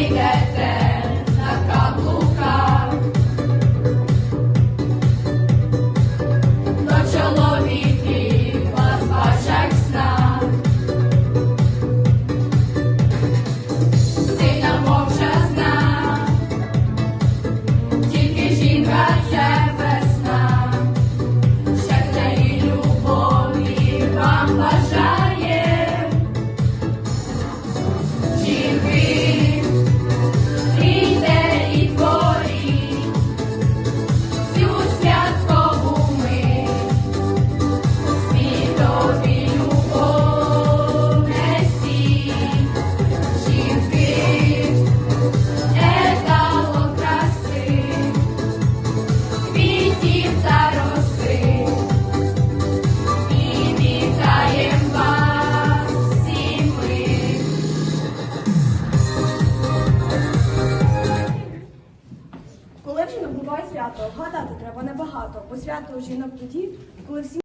worry that буває свято, гадати треба небагато, бо свято жінок тоді, коли всі.